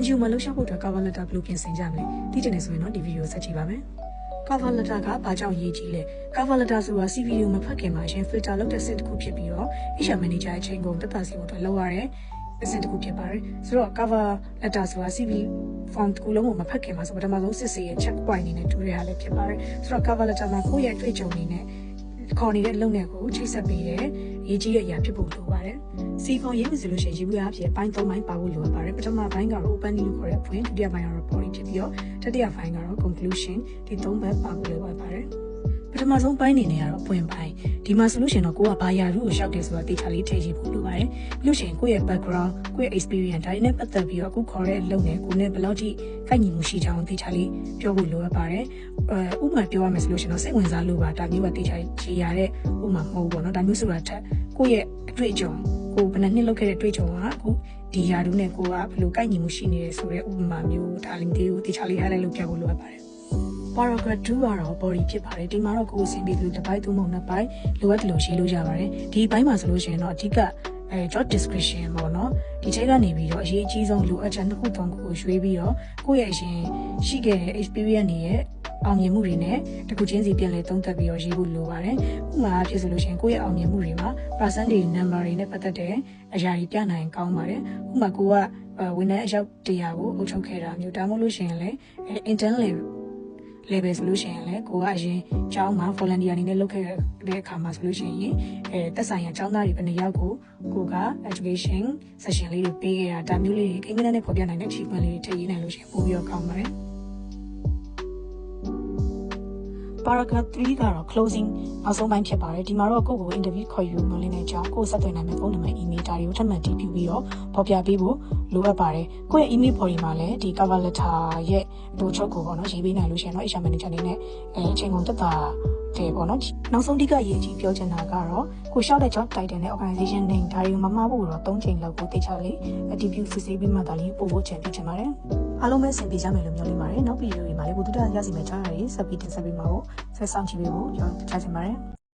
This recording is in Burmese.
NGO မှာလှုပ်ရှားဖို့အတွက် cover letter ဘယ်လိုပြင်ဆင်ကြမလဲသိချင်တယ်ဆိုရင်တော့ဒီဗီဒီယိုဆက်ကြည့်ပါမယ် cover letter ကဘာကြောင့်ရေးကြီးလဲ cover letter ဆိုတာ CV ကိုမဖတ်ခင်မှာရှင် filter လုပ်တဲ့ set တစ်ခုဖြစ်ပြီးတော့ HR manager အချိန်ကုန်တက်တာစီဖို့အတွက်လုပ်ရတဲ့ set တစ်ခုဖြစ်ပါတယ်ဆိုတော့ cover letter ဆိုတာ CV form တစ်ခုလုံးကိုမဖတ်ခင်မှာဆိုပထမဆုံးစစ်စေးရဲ့ check point အနေနဲ့တူရရလည်းဖြစ်ပါတယ်ဆိုတော့ cover letter မှာကိုယ့်ရဲ့အတွေ့အကြုံအနေနဲ့ ခေါ်နေတဲ့အလုပ်နဲ့ကိုချိတ်ဆက်ပေးတယ်ရေးကြီးတဲ့အရာဖြစ်ဖို့လိုပါတယ်။ C form ရေးပြီဆိုလို့ရှိရင်ရေးဘူးအဖြစ်ပိုင်း၃ပိုင်းပါဖို့လိုအပ်ပါတယ်။ပထမပိုင်းကတော့ opening လို့ခေါ်တဲ့ဖွင့်ဒုတိယပိုင်းကတော့ body ဖြစ်ပြီးတော့တတိယပိုင်းကတော့ conclusion ဒီ၃ဘက်ပါဖို့လိုအပ်ပါတယ်။ပထမဆုံးပိုင်းအနေနဲ့ကတော့အပွင့်ပိုင်း ဒီမှာဆိုလို့ရှိရင်တော့ကိုကဘာယာရုကိုရှောက်တယ်ဆိုတာတေချာလေးထည့်ရေးဖို့လိုပါတယ်ပြီးလို့ရှိရင်ကိုယ့်ရဲ့ background ကိုယ့်ရဲ့ experience ဒါတွေနဲ့ပတ်သက်ပြီးတော့အခုခေါ်တဲ့အလုပ်နဲ့ကိုယ်နဲ့ဘယ်လောက်ထိကိုက်ညီမှုရှိကြအောင်တေချာလေးပြောဖို့လိုအပ်ပါတယ်အဲဥပမာပြောရမယ်ဆိုလို့ရှိရင်တော့စိတ်ဝင်စားလို့ပါဒါမျိုးကတေချာခြေရတဲ့ဥပမာမဟုတ်ဘူးပေါ့နော်ဒါမျိုးဆိုတာထက်ကိုယ့်ရဲ့အတွေ့အကြုံကိုဘယ်နှစ်နှစ်လုပ်ခဲ့တဲ့အတွေ့အကြုံကအခုဒီယာရုနဲ့ကိုကဘယ်လိုကိုက်ညီမှုရှိနေတယ်ဆိုတဲ့ဥပမာမျိုးဒါလေးတွေကိုတေချာလေး highlight လုပ်ပြဖို့လိုအပ်ပါတယ် paragraph 2ကတော့ body ဖြစ်ပါတယ်ဒီမှာတော့ကိုယ်အဆင်ပြေလို့တစ်ပိုင်းသုံးပုံနှစ်ပိုင်းလိုအပ်တယ်လို့ရေးလို့ရပါတယ်ဒီဘိုင်းမှာဆိုလို့ရှိရင်တော့အဓိကအဲ job description ပေါ့နော်ဒီချိန်ကနေပြီးတော့အရေးအကြီးဆုံးလိုအပ်ချက်နှစ်ခုသုံးခုကိုရွေးပြီးတော့ကိုယ့်ရဲ့အရင်ရှိခဲ့တဲ့ experience တွေရဲ့အောင်မြင်မှုတွေနဲ့တခုချင်းစီပြန်လည်သုံးသပ်ပြီးတော့ရေးဖို့လိုပါတယ်ဥပမာဖြစ်ဆိုလို့ရှိရင်ကိုယ့်ရဲ့အောင်မြင်မှုတွေမှာ percentage number တွေနဲ့ပတ်သက်တဲ့အရာတွေပြနိုင်ကောင်းပါတယ်ဥပမာကိုကဝန်ထမ်းအယောက်100ကိုအုပ်ချုပ်ခဲ့တာမျိုးဒါမှမဟုတ်လို့ရှိရင်လည်း intern level level ဆိုလို့ရှိရင်လည်းကိုကအရင်ကျောင်းမှာ volunteer အနေနဲ့လုပ်ခဲ့တဲ့အခါမှာဆိုလို့ရှိရင်အဲတက်ဆိုင်ရာကျောင်းသားတွေဘယ်နှယောက်ကိုကိုက education session လေးတွေပေးခဲ့တာဒါမျိုးလေးတွေကိန်းဂဏန်းနဲ့ပေါ်ပြနိုင်တဲ့ achievement လေးတွေထည့်ရေးနိုင်လို့ရှိရင်ပိုပြီးတော့ကောင်းပါတယ် paragraph 3ကတော့ closing နောက်ဆုံးပိုင်းဖြစ်ပါတယ်ဒီမှာတော့ကိုယ့်ကို interview ခေါ်ယူမလင်းတဲ့အကြောင်းကိုယ်ဆက်သွယ်နိုင်မယ့်ဖုန်းနံပါတ် email ဒါတွေကိုထပ်မံတည်ပြုပြီးတော့ပေါ်ပြပေးဖို့လိုအပ်ပါတယ်ကိုယ့်ရဲ့ email body မှာလည်းဒီ cover letter ရဲ့တိုးချုပ်ကိုပေါ့နော်ရေးပေးနိုင်လို့ရှိရင်တော့ HR manager အနေနဲ့အဲအချိန်ကုန်တက်တာတယ်ပေါ့နော်နောက်ဆုံးတိကအရေးကြီးပြောချင်တာကတော့ကိုရှောက်တဲ့ job title နဲ့ organization name ဒါတွေကိုမမှားဖို့တော့၃ချိန်လောက်ကိုတေချာလေး attribute စစ်ဆေးပြီးမှဒါလေးပို့ဖို့ချင်ပြချင်ပါတယ် အားလုံးပဲဆင်ပြေကြမယ်လို့မျှော်လင့်ပါတယ်နောက်ဗီဒီယိုတွေမှာလည်းဘုဒ္ဓရစီမဲ့ချားရည်ဆက်ပြီးတင်ဆက်ပေးမှာကိုဆက်ဆောင်ကြည့်ပေးဖို့ကျွန်တော်ကြားချင်ပါတယ်